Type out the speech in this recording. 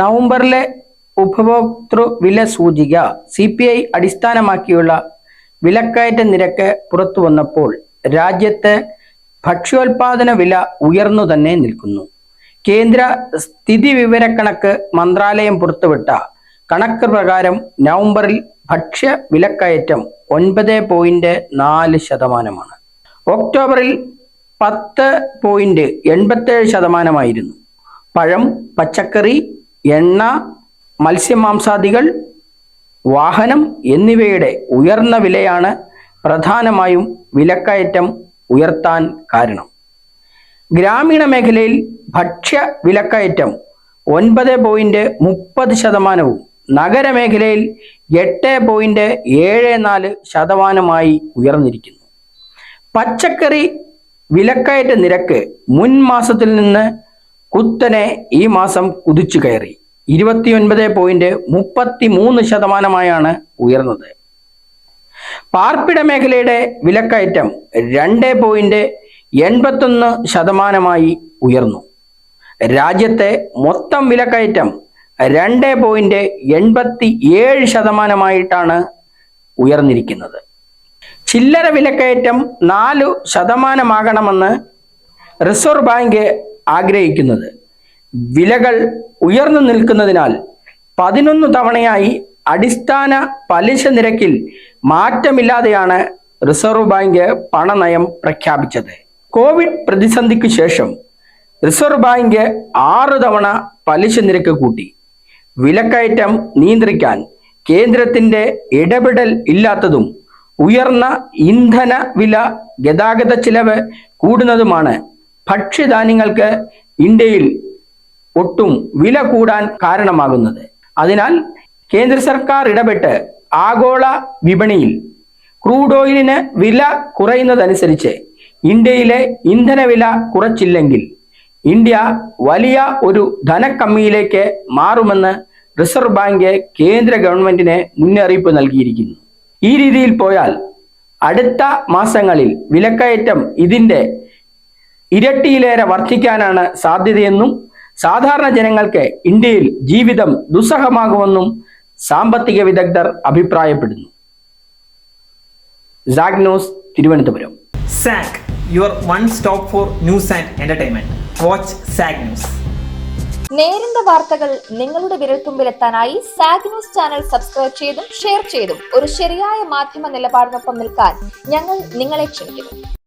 നവംബറിലെ ഉപഭോക്തൃ വില സൂചിക സി പി ഐ അടിസ്ഥാനമാക്കിയുള്ള വിലക്കയറ്റ നിരക്ക് പുറത്തു വന്നപ്പോൾ രാജ്യത്ത് ഭക്ഷ്യോൽപാദന വില ഉയർന്നു തന്നെ നിൽക്കുന്നു. കേന്ദ്ര സ്ഥിതി വിവരക്കണക്ക് മന്ത്രാലയം പുറത്തുവിട്ട കണക്ക് പ്രകാരം നവംബറിൽ ഭക്ഷ്യ വിലക്കയറ്റം ഒൻപത് പോയിന്റ് നാല് ശതമാനമാണ്. ഒക്ടോബറിൽ പത്ത് പോയിന്റ് എൺപത്തേഴ് ശതമാനമായിരുന്നു. പഴം പച്ചക്കറി എണ്ണ മത്സ്യമാംസാദികൾ വാഹനം എന്നിവയുടെ ഉയർന്ന വിലയാണ് പ്രധാനമായും വിലക്കയറ്റം ഉയർത്താൻ കാരണം. ഗ്രാമീണ മേഖലയിൽ ഭക്ഷ്യ വിലക്കയറ്റം ഒൻപത് പോയിന്റ് മുപ്പത് ശതമാനവും നഗരമേഖലയിൽ എട്ട് പോയിന്റ് ഏഴ് നാല് ശതമാനമായി ഉയർന്നിരിക്കുന്നു. പച്ചക്കറി വിലക്കയറ്റ നിരക്ക് മുൻ മാസത്തിൽ നിന്ന് കുത്തനെ ഈ മാസം കുതിച്ചു കയറി. ഇരുപത്തിയൊൻപത് പോയിന്റ് മുപ്പത്തി മൂന്ന് ശതമാനമായാണ് ഉയർന്നത്. പാർപ്പിട മേഖലയുടെ വിലക്കയറ്റം രണ്ട് പോയിന്റ് എൺപത്തൊന്ന് ശതമാനമായി ഉയർന്നു. രാജ്യത്തെ മൊത്തം വിലക്കയറ്റം രണ്ട് പോയിന്റ് എൺപത്തി ഏഴ് ശതമാനമായിട്ടാണ് ഉയർന്നിരിക്കുന്നത്. ചില്ലറ വിലക്കയറ്റം നാലു ശതമാനമാകണമെന്ന് റിസർവ് ബാങ്ക് ആഗ്രഹിക്കുന്നത്. വിലകൾ ഉയർന്നു നിൽക്കുന്നതിനാൽ പതിനൊന്ന് തവണയായി അടിസ്ഥാന പലിശ നിരക്കിൽ മാറ്റമില്ലാതെയാണ് റിസർവ് ബാങ്ക് പണനയം പ്രഖ്യാപിച്ചത്. കോവിഡ് പ്രതിസന്ധിക്ക് ശേഷം റിസർവ് ബാങ്ക് ആറ് തവണ പലിശ നിരക്ക് കൂട്ടി. വിലക്കയറ്റം നിയന്ത്രിക്കാൻ കേന്ദ്രത്തിന്റെ ഇടപെടൽ ഇല്ലാത്തതും ഉയർന്ന ഇന്ധന വില ഗതാഗത ചിലവ് കൂടുന്നതുമാണ് ഭക്ഷ്യധാന്യങ്ങൾക്ക് ഇന്ത്യയിൽ ഒട്ടും വില കൂടാൻ കാരണമാകുന്നത്. അതിനാൽ കേന്ദ്ര സർക്കാർ ഇടപെട്ട് ആഗോള വിപണിയിൽ ക്രൂഡ് ഓയിലിന് വില കുറയുന്നതനുസരിച്ച് ഇന്ത്യയിലെ ഇന്ധനവില കുറച്ചില്ലെങ്കിൽ ഇന്ത്യ വലിയ ഒരു ധനക്കമ്മിയിലേക്ക് മാറുമെന്ന് റിസർവ് ബാങ്ക് കേന്ദ്ര ഗവൺമെന്റിന് മുന്നറിയിപ്പ് നൽകിയിരിക്കുന്നു. ഈ രീതിയിൽ പോയാൽ അടുത്ത മാസങ്ങളിൽ വിലക്കയറ്റം ഇതിന്റെ ഇരട്ടിയിലേറെ വർദ്ധിക്കാനാണ് സാധ്യതയെന്നും സാധാരണ ജനങ്ങൾക്ക് ഇന്ത്യയിൽ ജീവിതം ദുസ്സഹമാകുമെന്നും സാമ്പത്തിക വിദഗ്ധർ അഭിപ്രായപ്പെടുന്നു. സാഗ്നോസ് Thiruvananthapuram. സാക് your one stop for news and entertainment watch zag news. നേരിന്റെ വാർത്തകൾ നിങ്ങളുടെ വിരൽത്തുമ്പിലെത്താനായി സാഗ് ന്യൂസ് ചാനൽ സബ്സ്ക്രൈബ് ചെയ്തും ഷെയർ ചെയ്തും ഒരു ശരിയായ മാധ്യമ നിലപാടിനൊപ്പം നിൽക്കാൻ ഞങ്ങൾ നിങ്ങളെ ക്ഷണിക്കുന്നു.